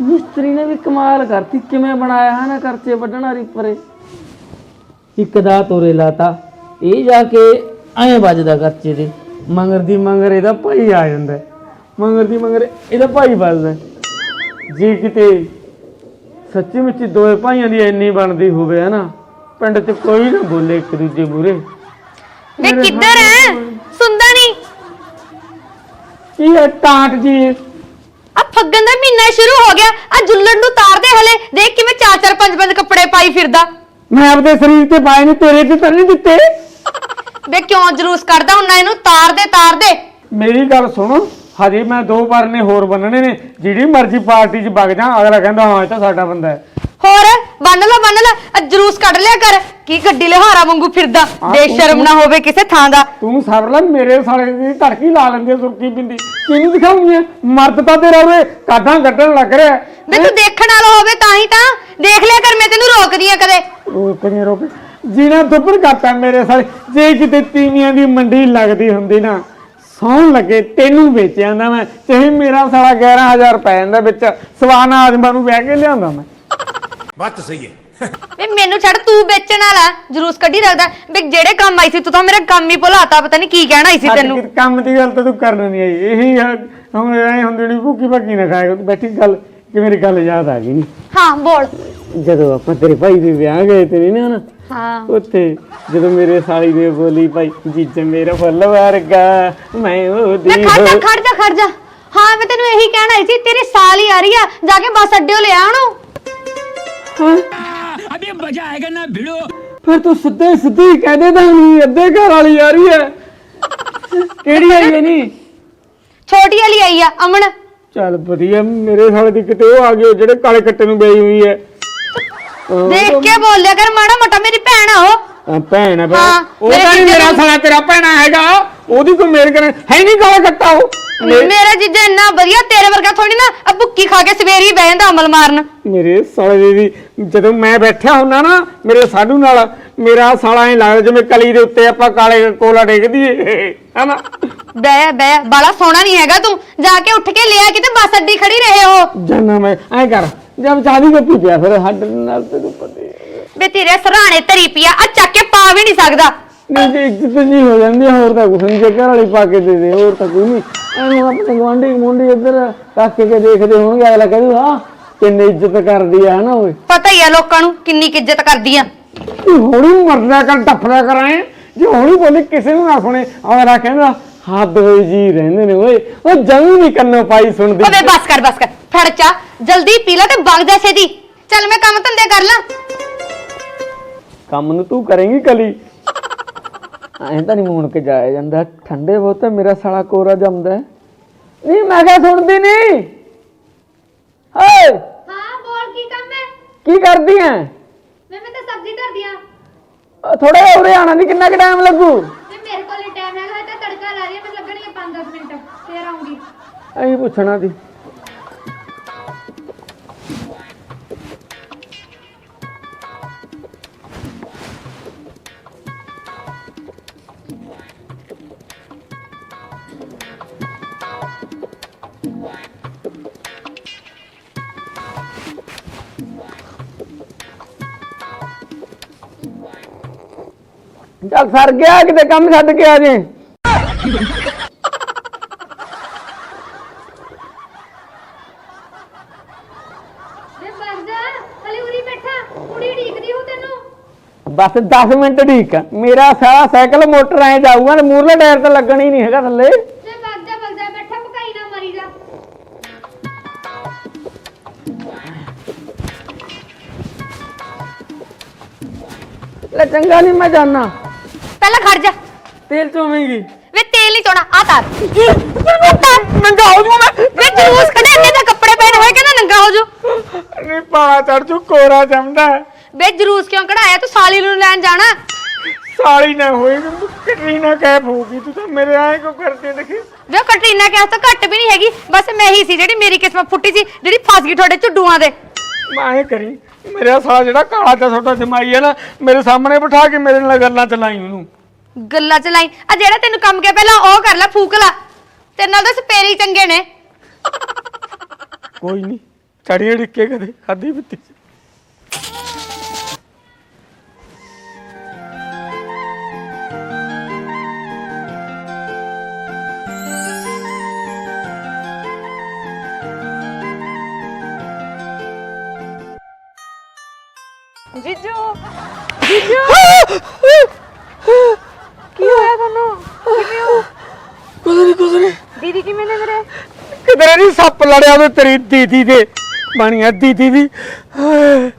ਮਿਸਤਰੀ ਨੇ ਵੀ ਕਮਾਲ ਕਰਤੀ ਕਿਵੇਂ ਬਣਾਇਆ ਹੈ ਨਾ ਕਰਚੇ ਵੱਢਣ ਵਾਲੀ ਪਰੇ। ਇੱਕ ਦਾ ਤੋਰੇ ਲਾਤਾ ਇਹ ਜਾ ਕੇ ਐਂ ਵੱਜਦਾ ਕਰਚੇ ਦੇ ਮੰਗਰ ਦੀ ਮੰਗਰ ਇਹਦਾ ਭਾਈ ਆ ਜਾਂਦਾ ਹੈ। ਮੰਗਰ ਦੀ ਮੰਗਰ ਇਹਦਾ ਭਾਈ ਵੱਜਦਾ ਹੈ। ਜੇ ਕਿਤੇ ਸੱਚੀ ਮੁੱਚੀ ਦੋਏ ਭਾਈਆਂ ਦੀ ਇੰਨੀ ਬਣਦੀ ਹੋਵੇ ਹਨਾ ਪਿੰਡ 'ਚ ਕੋਈ ਨਾ ਬੋਲੇ ਇੱਕ ਦੂਜੇ ਮੂਰੇ ਵੇ ਕਿੱਧਰ ਹੈ? ਸੁਣਦਾ ਨਹੀਂ। ਕੀ ਹੈ ਟਾਂਟ ਜੀ? ਆ ਫੱਗਣ ਦਾ ਮਹੀਨਾ ਸ਼ੁਰੂ ਹੋ ਗਿਆ। ਆ ਜੁੱਲਣ ਨੂੰ ਤਾਰ ਦੇ ਹਲੇ। ਦੇਖ ਕਿਵੇਂ ਚਾਰ ਚਾਰ ਪੰਜ ਪੰਜ ਕੱਪੜੇ ਪਾਈ ਫਿਰਦਾ। ਮੈਂ ਆਪਦੇ ਸਰੀਰ ਤੇ ਪਾਏ ਨੇ ਤੇਰੇ ਤੇ ਤਾਂ ਨਹੀਂ ਦਿੱਤੇ। ਵੇ ਕਿਉਂ ਜਲੂਸ ਕੱਢਦਾ ਹੁੰਨਾ ਇਹਨੂੰ? ਤਾਰ ਦੇ ਤਾਰ ਦੇ ਮੇਰੀ ਗੱਲ ਸੁਣ। ਹਜੇ ਮੈਂ ਦੋ ਵਾਰ ਨੇ ਹੋਰ ਬੰਨਣੇ ਨੇ। ਜਿਹੜੀ ਮਰਜ਼ੀ ਪਾਰਟੀ 'ਚ ਵਗ ਜਾ ਅਗਲਾ ਕਹਿੰਦਾ ਹਾਂ ਇਹ ਤਾਂ ਸਾਡਾ ਬੰਦਾ ਹੈ। ਹੋਰ? ਬੰਨ ਲਾ ਬੰਨ ਲਾ। ਆ ਜਲੂਸ ਕੱਢ ਲਿਆ ਕਰ। ਕੀ ਗੱਡੀ ਲਿਹਾਰਾ ਵਾਂਗੂ ਫਿਰਦਾ? ਹਾਂ, ਬੇਸ਼ਰਮ ਨਾ ਹੋਵੇ ਕਿਸੇ ਥਾਂ ਦਾ। ਤੂੰ ਸਬਰ ਲੈ ਮੇਰੇ ਸਾਲੇ ਦੀ ਧੜਕੀ ਲਾ ਲੈਂਦੀ ਆ ਸੁਰਕੀ ਬਿੰਦੀ ਕਿਹਨੂੰ ਦਿਖਾਉਂਦੀ ਆ? ਮਰਦ ਤਾਂ ਤੇਰਾ ਓਏ ਕਾਢਾਂ ਕੱਢਣ ਲੱਗ ਰਿਹਾ। ਵੇ ਤੂੰ ਦੇਖਣ ਵਾਲਾ ਹੋਵੇ ਤਾਂ ਹੀ ਤਾਂ। ਦੇਖ ਲਿਆ ਕਰ ਮੈਂ ਤੈਨੂੰ ਰੋਕਦੀ ਆ ਕਦੇ। ਰੋਕ ਨਹੀਂ ਰੋਕ। ਜੀਣਾ ਦੁੱਪਰ ਕਰਤਾ ਮੇਰੇ ਸਾਲੇ। ਜੇ ਕਿਤੇ ਤੀਵੀਆਂ ਦੀ ਮੰਡੀ ਲੱਗਦੀ ਹੁੰਦੀ ਨਾ ਸੌਣ ਲੱਗੇ ਤੈਨੂੰ ਵੇਚ ਜਾਂਦਾ ਮੈਂ। ਚਾਹੇ ਮੇਰਾ ਸਾਲਾ 11000 ਰੁਪਏ ਜਾਂਦਾ ਵਿੱਚ। ਸਵਾਨਾ ਆਜਮਾ ਨੂੰ ਵਿਆਹ ਕੇ ਲਿਆਉਂਦਾ ਮੈਂ। ਬਾਤ ਤਾਂ ਸਹੀ ਹੈ। ਵੇ ਮੈਨੂੰ ਛੱਡ ਤੂੰ ਵੇਚਣ ਵਾਲਾ। ਜਲੂਸ ਕੱਢੀ ਰੱਖਦਾ। ਵੇ ਜਿਹੜੇ ਕੰਮ ਆਈ ਸੀ ਤੂੰ ਤਾਂ ਮੇਰਾ ਕੰਮ ਹੀ ਭੁਲਾਤਾ ਪਤਾ ਨਹੀਂ ਕੀ ਕਹਿਣਾ ਸੀ ਤੈਨੂੰ। ਕੰਮ ਦੀ ਗੱਲ ਤਾਂ ਤੂੰ ਕਰਨ ਨਹੀਂ ਆਈ। ਇਹੀ ਆ, ਹੁਣ ਐ ਹੁੰਦੀ ਨਹੀਂ ਭੁੱਕੀ ਭੱਕੀ ਨਾ ਖਾਏਗਾ ਤੂੰ ਬੈਠੀ ਗੱਲ ਕਿ ਮੇਰੀ ਗੱਲ ਯਾਦ ਆ ਗਈ ਨਹੀਂ ਹਾਂ ਬੋਲ। ਜਦੋਂ ਆਪਾਂ ਤੇਰੇ ਭਾਈ ਦੇ ਵਿਆਹ ਗਏ ਤੇ ਨਹੀਂ ਨਾ ਹਾਂ। ਉੱਥੇ ਜਦੋਂ ਮੇਰੇ ਸਾਲੀ ਨੇ ਬੋਲੀ ਭਾਈ ਜੀਜਾ ਮੇਰਾ ਫੁੱਲ ਵਰਗਾ ਮੈਂ ਮੈਂ ਉਹਦੀ ਖੜ ਜਾ ਹੋ- ਖੜ ਜਾ ਖੜ ਜਾ। ਹਾਂ ਮੈਂ ਤੈਨੂੰ ਇਹੀ ਕਹਿਣਾ ਆਈ ਸੀ ਤੇਰੀ ਸਾਲੀ ਆ ਰਹੀ ਆ ਜਾ ਕੇ ਬੱਸ ਅੱਡਿਓ ਲੈ ਆਣੋ अभी मजा आएगा ना भिड़ो ਫਿਰ ਤੂੰ ਸਿੱਧੇ ਸਿੱਧੀ ਕਹਿ ਦੇ ਤਾਂ ਨਹੀਂ ਅੱਧੇ ਘਰ ਵਾਲੀ ਆ ਰਹੀ ਹੈ ਕਿਹੜੀ ਆਈ ਹੈ ਨਹੀਂ ਛੋਟੀ ਵਾਲੀ ਆਈ ਆ ਅਮਨ ਚੱਲ ਵਧੀਆ ਮੇਰੇ ਸਾਲੇ ਦੀ ਕਿਤੇ ਉਹ ਆ ਗਏ ਜਿਹੜੇ ਕਾਲੇ ਕੱਟੇ ਨੂੰ ਬਈ ਹੋਈ ਹੈ ਹਾਂ, ਦੇਖ ਕੇ ਬੋਲਿਆ ਕਰ ਮਾੜਾ ਮੋਟਾ ਮੇਰੀ ਭੈਣ ਆ ਉਹ ਆ ਭੈਣ ਹੈ ਭੈਣ ਹਾਂ, ਉਹ ਮੇਰੇ ਤਾਂ ਨਹੀਂ ਜੀਜੇ ਮੇਰਾ ਨੂੰ- ਸਾਲਾ ਤੇਰਾ ਭੈਣਾ ਹੈਗਾ ਉਹਦੀ ਕੋਈ ਮੇਰ ਕਰ ਹੈ ਨਹੀਂ ਕਾਲਾ ਕੱਟਾ ਉਹ ਮੇ- ਮੇਰਾ ਜੀਜਾ ਇੰਨਾ ਵਧੀਆ ਤੇਰੇ ਵਰਗਾ ਥੋੜੀ ਨਾ ਆ ਭੁੱਕੀ ਖਾ ਕੇ ਸਵੇਰ ਹੀ ਬਹਿ ਜਾਂਦਾ ਅਮਲ ਮਾਰਨ ਮੇਰੇ ਸਾਲੇ ਦੀ ਜਦੋਂ ਮੈਂ ਬੈਠਾ ਹੁੰਦਾ ਨਾ ਮੇਰੇ ਸਾਧੂ ਨਾਲ ਮੇਰਾ ਸਾਲਾ ਐ ਲੱਗਦਾ ਜਿਵੇਂ ਕਲੀ ਦੇ ਉੱਤੇ ਆਪਾਂ ਕਾਲੇ ਕੋਲਾ ਡੇਗਦੀ ਏ ਹਨਾ? ਬਹਿ ਬਹਿ ਬਾਲਾ ਸੋਹਣਾ ਨਹੀਂ ਹੈਗਾ ਤੂੰ। ਜਾ ਕੇ ਉੱਠ ਕੇ ਲਿਆ ਕਿਤੇ ਬੱਸ ਅੱਡੀ ਖੜੀ ਰਹੇ ਹੋ। ਜਾਨਾ ਮੈਂ ਐ ਕਰ ਜਦ ਚਾਦੀ ਕੋ ਪੀ ਪਿਆ ਫਿਰ ਹੱਡ ਨਾਲ ਤੈਨੂੰ ਪਤਾ ਹੀ ਹੈ। ਵੇ ਤੇਰੇ ਸਰਾਣੇ ਧਰੀ ਪਿਆ ਆ ਚੱਕ ਕੇ ਪਾ ਵੀ ਨਹੀਂ ਸਕਦਾ। ਨਹੀਂ ਤੇ ਇੱਜ਼ਤ ਨਹੀਂ ਹੋ ਜਾਂਦੀ ਹੋਰ ਤਾਂ ਕੁਛ ਨਹੀਂ ਘਰ ਵਾਲੀ ਪਾ ਕੇ ਦੇ ਦੇ ਹੋਰ ਤਾਂ ਕੋਈ ਨਹੀਂ ਐਨੂੰ ਆਪਣੇ ਗਵਾਂਢੀ ਮੁੰਡੀ ਇੱਧਰ ਕੱਕ ਕੇ ਦੇਖਦੇ ਹੋਣਗੇ ਅਗਲਾ ਕਹਿੰਦਾ ਹਾਂ ਕਿੰਨੀ ਇੱਜ਼ਤ ਕਰਦੀ ਆ ਨਾ ਓਏ। ਪਤਾ ਹੀ ਆ ਲੋਕਾਂ ਨੂੰ ਕਿੰਨੀ ਕੁ ਇੱਜ਼ਤ ਕਰਦੀ ਆ। ਤੂੰ ਹੌਲੀ ਮਰਦਾ ਕਰ ਟੱਫਦਾ ਕਰਾਂ ਜੇ ਹੌਲੀ ਬੋਲੇ ਕਿਸੇ ਨੂੰ ਨਾ ਸੁਣੇ। ਅਗਲਾ ਕਹਿੰਦਾ ਹੱਦ ਹੋਈ ਜੀ ਰਹਿੰਦੇ ਨੇ ਓਏ। ਉਹ ਜਮੀ ਨਹੀਂ ਕੰਨੋਂ ਪਾਈ ਸੁਣਦੀ। ਓਏ ਬਸ ਕਰ ਬਸ ਕਰ। ਫੜ ਚਾ ਜਲਦੀ ਪੀ ਲੈ ਤੇ ਵਗ ਜਾ ਛੇਤੀ ਚੱਲ ਮੈਂ ਕੰਮ ਧੰਦੇ ਕਰ ਲਾਂ। ਕੰਮ ਨੂੰ ਤੂੰ ਕਰੇਂਗੀ ਕਲੀ। ਐਂ ਤਾਂ ਨਹੀਂ ਮੂਣ ਕੇ ਜਾਇਆ ਜਾਂਦਾ। ਠੰਡੇ ਬਹੁਤ ਮੇਰਾ ਸਾਲਾ ਕੋਰਾ ਜੰਮਦਾ। ਹੈ। ਨਹੀਂ ਮੈਂ ਕਿਹਾ ਸੁਣਦੀ ਨਹੀਂ। ਓਏ! ਹਾਂ ਬੋਲ ਕੀ ਕੰਮ ਹੈ ਕੀ ਕਰਦੀ ਐ? ਮੈਂ ਮੈਂ ਤਾਂ ਸਬਜ਼ੀ ਧਰਦੀ ਆ। ਥੋੜਾ ਜਿਹਾ ਉਰੇ ਆਣਾ ਨਹੀਂ ਕਿੰਨਾ ਕੁ ਟਾਈਮ ਲੱਗੂ? ਤੇ ਮੇਰੇ ਕੋਲ ਟਾਈਮ ਹੈਗਾ ਤਾਂ ਤੜਕਾ ਲਾ ਰਹੀ ਆ ਮੈਂ ਲੱਗਣੀ 5-10 ਮਿੰਟ ਫੇਰ ਆਉਂਗੀ। ਐਂ ਪੁੱਛਣਾ ਸੀ। ਚੱਲ ਸਰ ਗਿਆ ਕਿਤੇ ਕੰਮ ਛੱਡ ਕੇ ਆ ਜੇ। ਵੇ ਜਾ ਹਲੇ ਉਰੀ ਬੈਠਾ ਕੁੜੀ ਢੀਕਦੀ ਹੂੰ ਤੈਨੂੰ। ਬਸ 10 ਮਿੰਟ ਠੀਕ ਆ ਮੇਰਾ ਸਾਰਾ ਸਾਈਕਲ ਮੋਟਰ ਐ ਜਾਊਗਾ ਤੇ ਮੂਰਲੇ ਟਾਇਰ ਤੇ ਲੱਗਣਾ ਹੀ ਨਹੀਂ ਹੈਗਾ ਥੱਲੇ। ਬੈਠਾ ਨਾ ਮਰੀ ਜਾ। ਲੈ ਚੰਗਾ ਨਹੀਂ ਮੈਂ ਜਾਣਾ। ਪਹਿਲਾਂ ਖੜ ਜਾ। ਤੇਲ ਚੋਵੇਂਗੀ। ਵੇ ਤੇਲ ਨਹੀਂ ਚੋਣਾ ਆ ਤਾਰ। ਨੰਗਾ ਹੋ ਜੂ ਮੈਂ। ਵੇ ਜਲੂਸ ਕੱਢੇ ਇੰਨੇ ਤਾਂ ਕੱਪੜੇ ਪਹਿਨ ਹੋਏ ਕਹਿੰਦਾ ਨੰਗਾ ਹੋ ਜੂ। ਨਹੀਂ ਪਾਲਾ ਚੜ ਜੂ ਕੋਰਾ ਜੰਮਦਾ ਵੇ ਜਲੂਸ ਕਿਉਂ ਕਢਾਇਆ ਤੂੰ ਸਾਲੀ ਨੂੰ ਲੈਣ ਜਾਣਾ? ਸਾਲੀ ਨਾ ਹੋਏਗੀ ਕਿੰਨੀ ਨਾ ਕਹਿ ਹੋਊਗੀ ਤੂੰ ਤਾਂ ਮੇਰੇ ਆਏ ਕੋ ਕਰਦੀ ਦੇਖੀ? ਵੇ ਕਟਰੀਨਾ ਕਿਹਾ ਤਾਂ ਘੱਟ ਵੀ ਨਹੀਂ ਹੈਗੀ ਬਸ ਮੈਂ ਹੀ ਸੀ ਜਿਹੜੀ ਮੇਰੀ ਕਿਸਮਤ ਫੁੱਟੀ ਸੀ ਜਿਹੜੀ ਫਸ ਗਈ ਤੁਹਾਡੇ ਝੁੱਡੂਆਂ ਦੇ। ਮੈਂ ਐ ਕਰੀ ਮੇਰਾ ਸਾਲਾ ਜਿਹੜਾ ਕਾਲਾ ਤੇ ਛੋਟਾ ਜਮਾਈ ਹੈ ਨਾ ਮੇਰੇ ਸਾਹਮਣੇ ਬਿਠਾ ਕੇ ਮੇਰੇ ਨਾਲ ਗੱਲਾਂ ਚਲਾਈ ਉਹਨੂੰ। ਗੱਲਾਂ ਚਲਾਈ ਆ ਜਿਹੜਾ ਤੈਨੂੰ ਕੰਮ ਕੇ ਪਹਿਲਾਂ ਉਹ ਕਰ ਲੈ ਫੂਕ ਲਾ। ਤੇਰੇ ਨਾਲ ਤਾਂ ਸਪੇਰੀ ਚੰਗੇ ਨੇ। ਕੋਈ ਨਹੀਂ ਚੜੀਆਂ ਡਿੱਕੇ ਕਦੇ ਖਾਦੀ ਪੀਤੀ ਜੀਜੂ। ਜੀਜੂ ਤੁਹਾਨੂੰ ਕਿਵੇਂ ਹੋ ਕੁਝ ਨਹੀਂ ਕੁਝ ਨਹੀਂ ਦੀਦੀ ਕਿਵੇਂ ਨੇ ਮੇਰੇ ਕਿਧਰੇ ਨਹੀਂ ਸੱਪ ਲੜਿਆ ਉਹ ਤੇਰੀ ਦੀਦੀ ਦੇ ਬਣੀਆਂ ਦੀਦੀ ਦੀ। ਹਾਏ,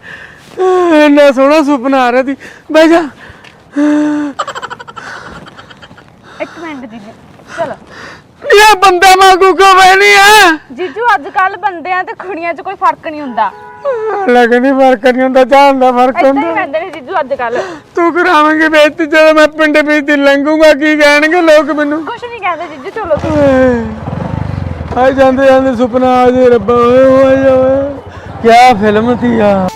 ਹਾਏ, ਇੰਨਾ ਸੋਹਣਾ ਸੁਪਨਾ ਆ ਰਿਹਾ ਸੀ। ਬਹਿ ਜਾ। ਇੱਕ ਮਿੰਟ ਜੀਜੂ ਚਲੋ। ਇਹ ਬੰਦਾ ਵਾਂਗੂ ਕਿਉਂ ਬੈਣੀ ਆ ਜੀਜੂ ਅੱਜ ਕੱਲ ਬੰਦਿਆਂ ਤੇ ਕੁੜੀਆਂ 'ਚ ਕੋਈ ਫ਼ਰਕ ਨਹੀਂ ਹੁੰਦਾ। ਲੱਗਣੀ ਫ਼ਰਕ ਨਹੀਂ ਹੁੰਦਾ ਜਾਣਦਾ ਫ਼ਰਕ ਏਦਾਂ ਹੀ ਹੁੰਦਾ। ਪੈਂਦੇ ਨੇ ਜੀਜੂ ਅੱਜ ਕੱਲ ਤੂੰ ਕਰਾਵਾਂਗੇ ਬੇਇੱਜ਼ਤੀ ਜਦੋਂ ਮੈਂ ਪਿੰਡ ਵਿੱਚ ਦੀ ਲੰਘੂਗਾ ਕੀ ਕਹਿਣਗੇ ਲੋਕ ਮੈਨੂੰ? ਕੁਛ ਨਹੀਂ ਕਹਿੰਦੇ ਜੀਜੂ ਚਲੋ ਆਏ ਜਾਂਦੇ ਜਾਂਦੇ ਸੁਪਨਾ ਆ ਜੇ ਰੱਬਾ ਓਏ ਓਏ ਓਏ। ਕੀ ਫਿਲਮ ਥੀ ਆ।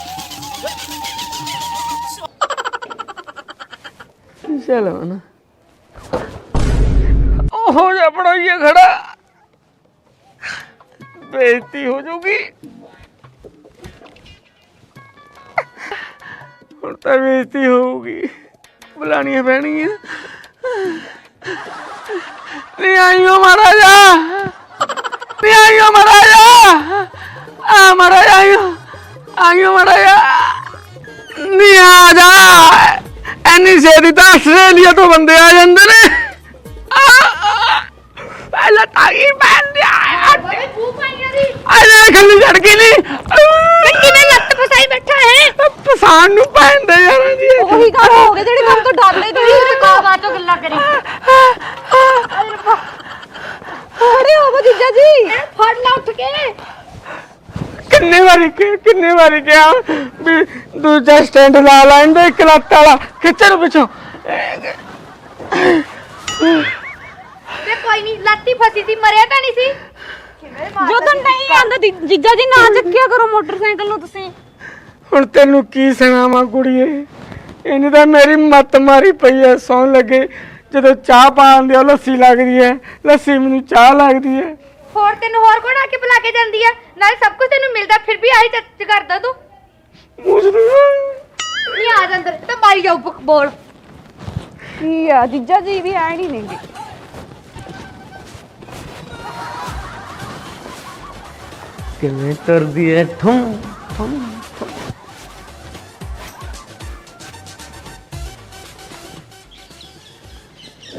ਚਲੋ ਨਾ ਉਹ ਜਾ ਪੜੋਈਏ ਖੜਾ? ਬੇਇੱਜ਼ਤੀ ਹੋ ਜਾਊਗੀ। ਹੁਣ ਤਾਂ ਬੇਇੱਜ਼ਤੀ ਹੋਊਗੀ। ਬੁਲਾਣੀਆਂ ਪੈਣਗੀਆਂ। ਨਹੀਂ ਆਈਓ ਮਹਾਰਾਜਾ। ਨਹੀਂ ਆਈਓ ਮਹਾਰਾਜਾ। ਆ ਮਹਾਰਾਜਾ ਆਈਓ ਆਈਓ ਮਹਾਰਾਜਾ। ਨਹੀਂ ਆ ਜਾ। ਐਨੀ ਛੇਤੀ ਤਾਂ ਆਸਟ੍ਰੇਲੀਆ ਤੋਂ ਬੰਦੇ ਆ ਜਾਂਦੇ ਨੇ। ਪਹਿਲਾਂ ਤਾਂ ਹੀ ਪੈਂਦੇ ਆ। ਓਏ ਤੂੰ ਪਾਈਆਂ ਦੀ। ਅਰੇ ਖੱਲੀ ਛੜ ਗਈ ਨਹੀਂ ਕਿਵੇਂ ਲੱਤ ਫਸਾਈ ਬੈਠਾ ਹੈ? ਪਸਾਨ ਨੂੰ ਪੈਂਦੇ ਯਾਰ ਜੀ। ਉਹੀ ਕੰਮ ਹੋ ਗਏ ਜਿਹੜੇ ਕੰਮ ਤੋਂ ਡਰਦੇ ਤੁਸੀਂ ਕਾ ਬਾਤ ਤੋਂ ਗੱਲਾਂ ਕਰੀ। ਖੜੇ ਹੋ ਜੀਜਾ ਜੀ। ਫੜ ਲਾ ਉੱਠ ਕੇ। ਕਿੰਨੇ ਵਾਰੀ ਕਿ ਕਿੰਨੇ ਵਾਰੀ ਕਿਹਾ ਵੀ ਦੂਜਾ ਸਟੈਂਡ ਲਾ ਲੈਣ ਦੇ ਇੱਕ ਲੱਤ ਵਾਲਾ। ਖਿੱਚੇ ਨੂੰ ਪਿੱਛੋਂ। ਤੇ ਕੋਈ ਨਹੀਂ ਲੱਤੀ ਫਸੀ ਸੀ ਮਰਿਆ ਤਾਂ ਨਹੀਂ ਸੀ। ਕਿਵੇਂ ਜਦੋਂ ਨਹੀਂ ਆਂਦਾ ਦੀ- ਜੀਜਾ ਜੀ ਨਾ ਚੱਕਿਆ ਕਰੋ ਮੋਟਰਸਾਈਕਲ ਨੂੰ ਤੁਸੀਂ। ਹੁਣ ਤੈਨੂੰ ਕੀ ਸੁਣਾਵਾਂ ਕੁੜੀਏ? ਇਹਨੇ ਤਾਂ ਮੇਰੀ ਮੱਤ ਮਾਰੀ ਪਈ ਐ ਸੌਣ ਲੱਗੇ। ਜਦੋਂ ਚਾਹ ਪਾਣ ਦੀ ਲੱਸੀ ਲੱਗਦੀ ਐ ਲੱਸੀ ਮੈਨੂੰ ਚਾਹ ਲੱਗਦੀ ਐ। ਹੋਰ ਤੈਨੂੰ ਹੋਰ ਕੋਣ ਆ ਕੇ ਬੁਲਾ ਕੇ ਜਾਂਦੀ ਆ? ਨਾਲੇ ਸਭ ਕੁਝ ਤੈਨੂੰ ਮਿਲਦਾ ਫਿਰ ਵੀ ਆਹੀ ਚੱਚ ਕਰਦਾ ਤੂੰ। ਨਹੀਂ ਆ ਜਾ ਅੰਦਰ ਤੇ ਮਾਰੀ ਜਾਊ ਬ- ਬੋਲ। ਕੀ ਆ ਜੀਜਾ ਜੀ ਵੀ ਐ ਨਹੀਂ ਨੇਗੇ। ਕਿਵੇਂ ਤੁਰਦੀ ਐ ਠੁੰ ਠੁੰ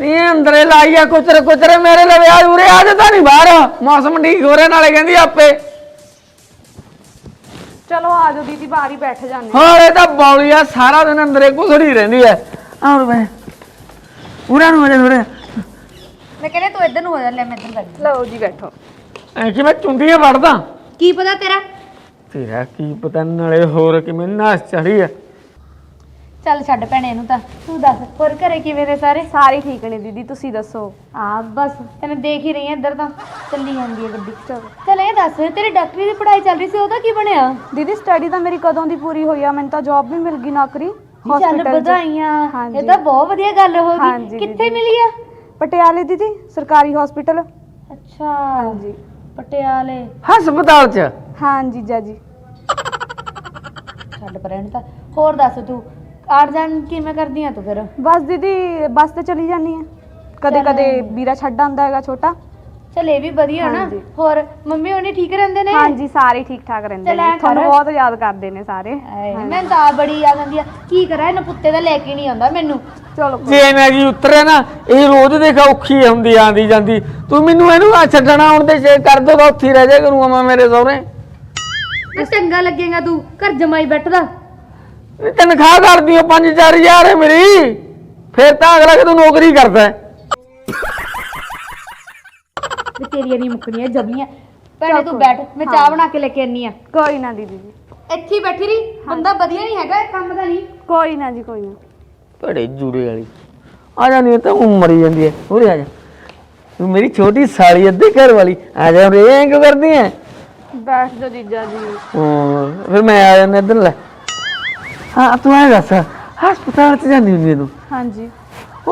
ਨੀ ਅੰਦਰੇ ਲਾਈਆ ਕੁਚਰ ਕੁਚਰ ਮੇਰੇ ਲਵੇ ਆ ਉਰੇ ਆ ਜਾ ਤਾਂ ਨਹੀਂ ਬਾਹਰ। ਮੌਸਮ ਠੀਕ ਹੋ ਰਿਹਾ ਨਾਲੇ ਕਹਿੰਦੀ ਆਪੇ। ਚਲੋ ਆ ਜਾਓ ਦੀਦੀ ਬਾਹਰ ਹੀ ਬੈਠ ਜਾਂਦੇ ਹੋਰ ਇਹ ਤਾਂ ਬੌਲੀ ਆ ਸਾਰਾ ਦਿਨ ਅੰਦਰੇ ਘੁਸੜੀ ਰਹਿੰਦੀ ਐ। ਆਉਰ ਬੈ। ਉਰੇ ਨੂੰ ਹੋ ਜਾ ਥੋੜੇ ਮੈਂ ਕਹਿੰਦਾ ਤੂੰ ਇੱਧਰ ਨੂੰ ਹੋ ਜਾ ਲੈ ਮੈਂ ਇੱਧਰ ਬੈਠ ਲਓ ਜੀ ਬੈਠੋ। ਐ ਕਿ ਮੈਂ ਚੁੰਡੀਆਂ ਵੜਦਾ। ਕੀ ਪਤਾ ਤੇਰਾ? ਤੇਰਾ ਕੀ ਪਤਾ ਨਾਲੇ ਹੋਰ ਕਿਵੇਂ ਨਾਸ ਚੜੀ ਐ। ਚੱਲ ਛੱਡ ਭੈਣੇ ਇਹਨੂੰ ਤਾਂ। ਤੂੰ ਦੱਸ ਹੋਰ ਘਰੇ ਕਿਵੇਂ ਨੇ ਸਾਰੇ? ਸਾਰੇ ਠੀਕ ਨੇ ਦੀਦੀ ਤੁਸੀਂ ਦੱਸੋ? ਆ ਬਸ। ਤੈਨੂੰ ਦੇਖ ਹੀ ਰਹੀ ਆ ਇੱਧਰ ਤਾਂ। ਚੱਲੀ ਜਾਂਦੀ ਹੈ ਗੱਡੀ ਚਲ। ਚੱਲ ਇਹ ਦੱਸ ਤੇਰੀ ਡਾਕਟਰੀ ਦੀ ਪੜ੍ਹਾਈ ਚੱਲ ਰਹੀ ਸੀ ਉਹਦਾ ਕੀ ਬਣਿਆ? ਦੀਦੀ ਸਟੱਡੀ ਤਾਂ ਮੇਰੀ ਕਦੋਂ ਦੀ ਪੂਰੀ ਹੋਈ ਆ ਮੈਨੂੰ ਤਾਂ ਜੌਬ ਵੀ ਮਿਲ ਗਈ ਨੌਕਰੀ ਚੱਲ hospital 'ਚ। ਵਧਾਈਆਂ। ਹਾਂਜੀ। ਇਹ ਤਾਂ ਬਹੁਤ ਵਧੀਆ ਗੱਲ ਹੋ ਹਾਂਜੀ ਗਈ ਕਿੱਥੇ ਦੀਦੀ। ਮਿਲੀ ਆ? ਪਟਿਆਲੇ ਦੀਦੀ ਸਰਕਾਰੀ ਹਸਪੀਟਲ ਅੱਛਾ। ਹਾਂਜੀ। ਪਟਿਆਲੇ। ਹਸਪਤਾਲ ਚ? ਹਾਂ ਜੀਜਾ ਜੀ। ਛੱਡ ਪਰ ਇਹਨੂੰ ਤਾਂ। ਹੋਰ ਦੱਸ ਤੂੰ ਆੜ ਜਾਣ ਕਿਵੇਂ ਕਰਦੀ ਆ ਤੂੰ ਫਿਰ? ਬਸ ਦੀਦੀ ਬੱਸ ਤੇ ਚਲੀ ਜਾਂਦੀ ਆ। ਕਦੇ ਕਦੇ ਵੀਰਾ ਛੱਡ ਆਂਦਾ ਹੈਗਾ ਛੋਟਾ। ਚਲ ਇਹ ਵੀ ਵਧੀਆ ਨਾ। ਹਾਂਜੀ। ਹੋਰ ਮੰਮੀ ਉਹਨੇ ਠੀਕ ਰਹਿੰਦੇ ਨੇ? ਹਾਂਜੀ ਸਾਰੇ ਠੀਕ ਠਾਕ ਰਹਿੰਦੇ ਚੱਲ ਨੇ। ਤੁਹਾਨੂੰ। ਬਹੁਤ ਯਾਦ ਕਰਦੇ ਨੇ ਸਾਰੇ। ਆਏ, ਮੈਂ ਤਾਂ ਆਪ ਬੜੀ ਯਾਦ ਆਉਂਦੀ ਆ। ਕੀ ਕਰਾਂ ਇਹਨਾਂ ਪੁੱਤੇ ਦਾ ਲੈ ਕੇ ਨਹੀਂ ਆਉਂਦਾ ਮੈਨੂੰ। ਚਲੋ ਜੇ ਮੈਂ ਜੀ ਉਤਰੇ ਨਾ ਇਹ ਰੋਜ਼ ਦੇਖ ਔਖੀ ਹੁੰਦੀ ਆਂਦੀ ਜਾਂਦੀ। ਤੂੰ ਮੈਨੂੰ ਇਹਨੂੰ ਆ ਛੱਡਣਾ ਹੁਣ ਤੇ ਜੇ ਕਰ ਦੋ ਤਾਂ ਉੱਥੇ ਹੀ ਰਹਿ ਜਾ ਕਰੂੰਗਾ ਮੈਂ ਮੇਰੇ ਸਹੁਰੇ। ਮੈਂ ਚੰਗਾ ਲੱਗੇਗਾ ਤੂੰ ਘਰ ਜਮਾਈ ਬੈਠਦਾ। ਤਨਖਾਹ ਕਰਦੀ ਆ 5-4000 ਹੈ ਮੇਰੀ। ਫਿਰ ਤਾਂ ਅਗਲਾ ਕਿ ਤੂੰ ਨੌਕਰੀ ਕਰਦਾ। ਹੈ। ਵੀ ਤੇਰੀਆਂ ਨਹੀਂ ਮੁੱਕਣੀਆਂ ਜਮੀਆਂ। ਭੈਣੇ ਤੂੰ ਬੈਠ ਮੈਂ ਚਾਹ ਬਣਾ ਕੇ ਲੈ ਕੇ ਆਨੀ ਆ। ਕੋਈ ਨਾ ਦੀਦੀ ਜੀ। ਇੱਥੇ ਹੀ ਬੈਠੀ ਰਹੀ ਬੰਦਾ ਵਧੀਆ ਨਹੀਂ ਹੈਗਾ ਇਹ ਕੰਮ ਦਾ ਨਹੀਂ। ਕੋਈ ਨਾ ਜੀ ਕੋਈ ਨਾ। ਬੜੇ ਜੂੜੇ ਵਾਲੀ ਆ ਜਾ ਨਹੀਂ ਤਾਂ ਉਹ ਮਰੀ ਜਾਂਦੀ ਹੈ ਉਰੇ ਆ ਜਾ। ਤੂੰ ਮੇਰੀ ਛੋਟੀ ਸਾਲੀ ਅੱਧੇ ਘਰ ਵਾਲੀ ਆ ਜਾ ਰੇ ਐਂ ਕਿਉਂ ਕਰਦੀ ਹੈ ਬੈਠ ਜਾ ਜੀਜਾ ਜੀ। ਹਾਂ, ਫਿਰ ਮੈਂ ਆ ਜਾਂਦਾ ਇੱਧਰ ਲੈ। ਹਾਂ ਤੂੰ ਐ ਦੱਸ ਹਸਪਤਾਲ ਚ ਜਾਂਦੀ ਹੁੰਦੀ ਤੂੰ? ਹਾਂਜੀ।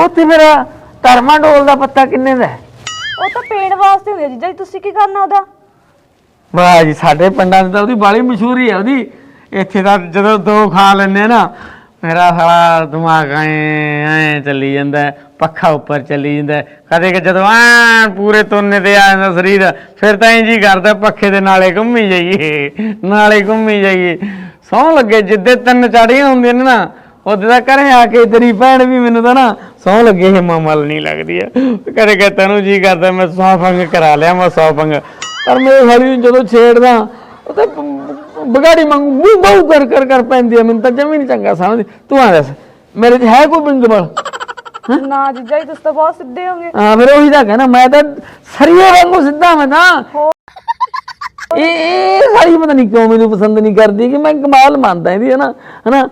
ਉੱਥੇ ਮੇਰਾ ਟਰਮਾਡੋਲ ਦਾ ਪੱਤਾ ਕਿੰਨੇ ਦਾ ਹੈ? ਉਹ ਤਾਂ ਪੇੜ ਵਾਸਤੇ ਹੁੰਦੀ ਆ ਜੀਜਾ ਜੀ ਤੁਸੀਂ ਕੀ ਕਰਨਾ ਉਹਦਾ? ਵਾਹ ਜੀ ਸਾਡੇ ਪਿੰਡਾਂ 'ਚ ਤਾਂ ਉਹਦੀ ਬਾਲੀ ਮਸ਼ਹੂਰੀ ਹੈ ਉਹਦੀ। ਇੱਥੇ ਤਾਂ ਜਦੋਂ ਦੋ ਖਾ ਲੈਂਦੇ ਆ ਨਾ ਮੇਰਾ ਸਾਲਾ ਦਿਮਾਗ ਐ ਐ ਚੱਲੀ ਜਾਂਦਾ ਹੈ, ਪੱਖਾ ਉੱਪਰ ਚੱਲੀ ਜਾਂਦਾ ਹੈ। ਕਦੇ ਕਿ ਜਦੋਂ ਐ ਪੂਰੇ ਤੋਨੇ ਤੇ ਆ ਜਾਂਦਾ ਸਰੀਰ ਫਿਰ ਤਾਂ ਇੰਜ ਹੀ ਕਰਦਾ ਪੱਖੇ ਦੇ ਨਾਲੇ ਘੁੰਮੀ ਜਾਈਏ ਨਾਲੇ ਘੁੰਮੀ ਜਾਈਏ। ਸੌਂ ਲੱਗੇ ਜਿੱਦੇ ਤਿੰਨ ਚਾੜੀਆਂ ਹੁੰਦੀਆਂ ਨੇ ਨਾ ਉਹਦੇ ਤਾਂ ਘਰੇ ਆ ਕੇ ਤੇਰੀ ਭੈਣ ਵੀ ਮੈਨੂੰ ਤਾਂ ਨਾ ਸੌਂ ਲੱਗੇ ਹਿਮਾ ਮਲ ਨਹੀਂ ਲੱਗਦੀ ਆ। ਕਦੇ ਕਿ ਤੈਨੂੰ ਜੀ ਕਰਦਾ ਮੈਂ ਸੌ ਫੰਗ ਕਰਾ ਲਿਆ ਮੈਂ ਸੌ ਫੰਗ ਪਰ ਮੇਰੇ ਸਾਲੀ ਨੂੰ ਜਦੋਂ ਛੇੜਦਾ ਉਹ ਤਾਂ ਬਗਾੜੀ ਮੰਗੂ ਮੂੰਹ ਬਾਹੂ ਕਰ ਕਰ ਕਰ ਪੈਂਦੀ ਆ ਮੈਨੂੰ ਤਾਂ ਜਮੀ ਨਹੀਂ ਚੰਗਾ ਸਮਝਦੀ। ਤੂੰ ਆ ਦੱਸ ਮੇਰੇ 'ਚ ਹੈ ਕੋਈ ਬਿੰਗ ਬਲ ਨਾ ਜੀਜਾ ਜੀ ਤੁਸੀਂ ਤਾਂ ਬਹੁਤ ਸਿੱਧੇ ਹੋਗੇ। ਹਾਂ ਫਿਰ ਉਹੀ ਤਾਂ ਕਹਿਣਾ ਮੈਂ ਤਾਂ ਸਰੀਏ ਵਾਂਗੂ ਸਿੱਧਾ ਮੈਂ ਤਾਂ। ਇਹ ਇਹ ਸਾਰੀ ਪਤਾ ਨਹੀਂ ਕਿਉਂ ਮੈਨੂੰ ਪਸੰਦ ਨਹੀਂ ਕਰਦੀ ਕਿ ਮੈਂ ਕਮਾਲ ਮੰਨਦਾ ਇਹਦੀ ਹੈ ਨਾ ਹਨਾ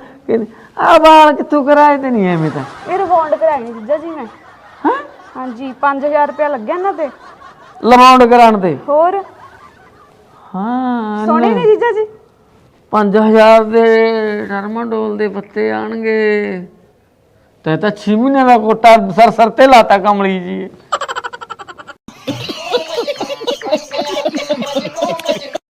ਆ ਵਾਲ ਕਿੱਥੋਂ ਕਰਾਏ ਤੇ ਨਹੀਂ ਐਵੇਂ ਤਾਂ। ਇਹ ਰਿਬੌਂਡ ਕਰਾਏ ਨੇ ਜੀਜਾ ਜੀ ਮੈਂ ਹਾਂ? ਹਾਂਜੀ 5000 ਰੁਪਇਆ ਲੱਗਿਆ ਇਹਨਾਂ ਤੇ। ਲਵਾਉਂਡ ਕਰਾਉਣ ਤੇ? ਹੋਰ? ਹਾਂ ਸੋਹਣੇ ਨੇ। ਜੀਜਾ ਜੀ? 5000 ਦੇ ਟਰਮਾਡੋਲ ਦੇ ਪੱਤੇ ਆਣਗੇ। ਤੇ ਤਾਂ 6 ਮਹੀਨੇ ਦਾ ਕੋਟਾ ਸਰ ਸਰ ਤੇ ਲਾਤਾ ਕਮਲੀ ਜੀ।